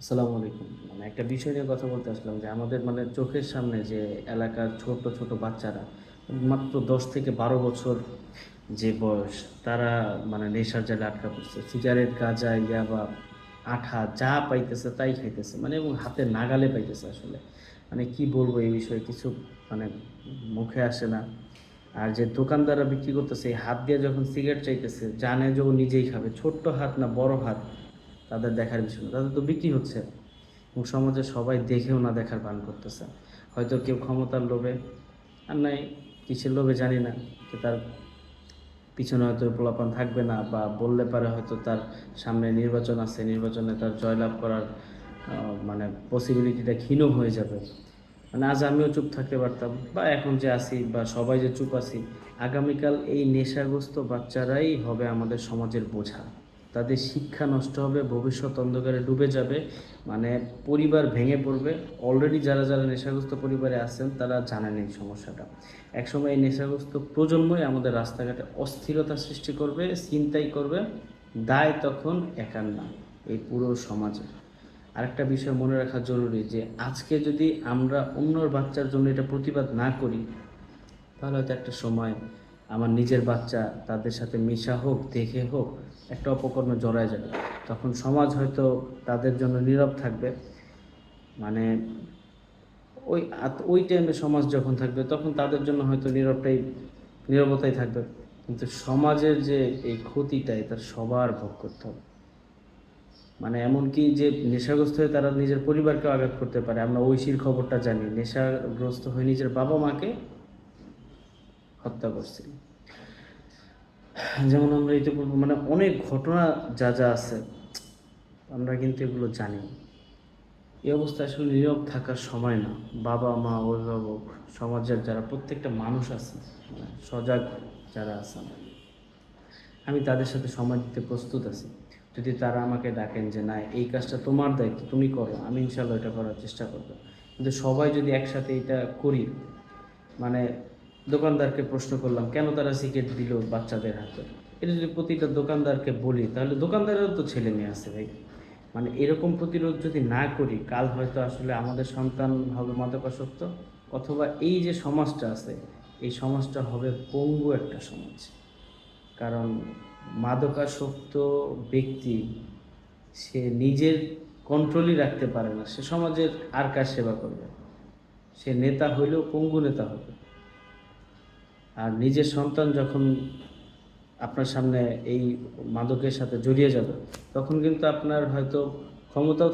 আসসালামু আলাইকুম। মানে একটা বিষয় নিয়ে কথা বলতে আসলাম যে আমাদের মানে চোখের সামনে যে এলাকার ছোট ছোট বাচ্চারা, মাত্র দশ থেকে বারো বছর যে বয়স, তারা মানে নেশার জালে আটকা পড়ছে। সিগারেট, গাঁজা, ইয়াবা, আঠা যা পাইতেছে তাই খাইতেছে। মানে এবং হাতে নাগালে পাইতেছে আসলে। মানে কি বলব এই বিষয়ে কিছু মানে মুখে আসে না। আর যে দোকানদাররা বিক্রি করতেছে হাত দিয়ে যখন সিগারেট চাইতেছে, জানে যে ও নিজেই খাবে। ছোট্ট হাত না, বড় হাত। তাদের দেখার বিষয় না, তাদের তো বিক্রি হচ্ছে। এবং সমাজে সবাই দেখেও না দেখার পান করতেছে। হয়তো কেউ ক্ষমতার লোভে, আর নাই, কিসের লোভে জানি না যে তার পিছনে হয়তো পোলাপান থাকবে না, বা বললে পারে হয়তো তার সামনে নির্বাচন আছে, নির্বাচনে তার জয়লাভ করার মানে পসিবিলিটিটা ক্ষীণ হয়ে যাবে। মানে আজ আমিও চুপ থাকতে পারতাম, বা এখন যে আছি, বা সবাই যে চুপ আছি, আগামীকাল এই নেশাগ্রস্ত বাচ্চারাই হবে আমাদের সমাজের বোঝা। তাদের শিক্ষা নষ্ট হবে, ভবিষ্যৎ অন্ধকারে ডুবে যাবে মানে পরিবার ভেঙে পড়বে। অলরেডি যারা যারা নেশাগ্রস্ত পরিবারে আছেন, তারা জানেন এই সমস্যাটা। একসময় এই নেশাগ্রস্ত প্রজন্মই আমাদের রাস্তাঘাটে অস্থিরতা সৃষ্টি করবে, চিন্তাই করবে, দায় তখন একার না, এই পুরো সমাজের আরেকটা বিষয় মনে রাখা জরুরি যে, আজকে যদি আমরা অন্যর বাচ্চার জন্য এটা প্রতিবাদ না করি, তাহলে হয়তো একটা সময় আমার নিজের বাচ্চা তাদের সাথে মিশা হোক, দেখে হোক একটা অপকর্মে জড়ায় যাবে। তখন সমাজ হয়তো তাদের জন্য নীরব থাকবে। মানে ওই ওই টাইমে সমাজ যখন থাকবে, তখন তাদের জন্য হয়তো নীরবটাই, নীরবতাই থাকবে। কিন্তু সমাজের যে এই ক্ষতিটাই তার সবার ভোগ করতে হবে। মানে এমনকি যে নেশাগ্রস্ত হয়ে তারা নিজের পরিবারকেও আঘাত করতে পারে, আমরা ঐশীর খবরটা জানি। নেশাগ্রস্ত হয়ে নিজের বাবা মাকে হত্যা করছিল যেমন আমরা ইতিপূর্বে মানে অনেক ঘটনা যা যা আছে, আমরা কিন্তু এগুলো জানি। এই অবস্থায় আসলে নীরব থাকার সময় না। বাবা, মা, অভিভাবক, সমাজের যারা প্রত্যেকটা মানুষ আছে মানে সজাগ যারা আছেন আমি তাদের সাথে সময় দিতে প্রস্তুত আছি। যদি তারা আমাকে ডাকেন যে, না, এই কাজটা তোমার দায়িত্ব, তুমি করো, আমি ইনশাল্লাহ এটা করার চেষ্টা করব। কিন্তু সবাই যদি একসাথে এটা করি মানে দোকানদারকে প্রশ্ন করলাম, কেন তারা সিগারেট দিল বাচ্চাদের হাতে? এটা যদি প্রতিটা দোকানদারকে বলি, তাহলে দোকানদারেরও তো ছেলে মেয়ে আছে ভাই। মানে এরকম প্রতিরোধ যদি না করি, কাল হয়তো আসলে আমাদের সন্তান হবে মাদকাসক্ত, অথবা এই যে সমাজটা আছে, এই সমাজটা হবে পঙ্গু একটা সমাজ। কারণ মাদকাসক্ত ব্যক্তি, সে নিজের কন্ট্রোলই রাখতে পারে না। সে সমাজের আর কার সেবা করবে? সে নেতা হইলেও পঙ্গু নেতা হবে। আর নিজের সন্তান যখন আপনার সামনে এই মাদকের সাথে জড়িয়ে যাবে, তখন কিন্তু আপনার হয়তো ক্ষমতাও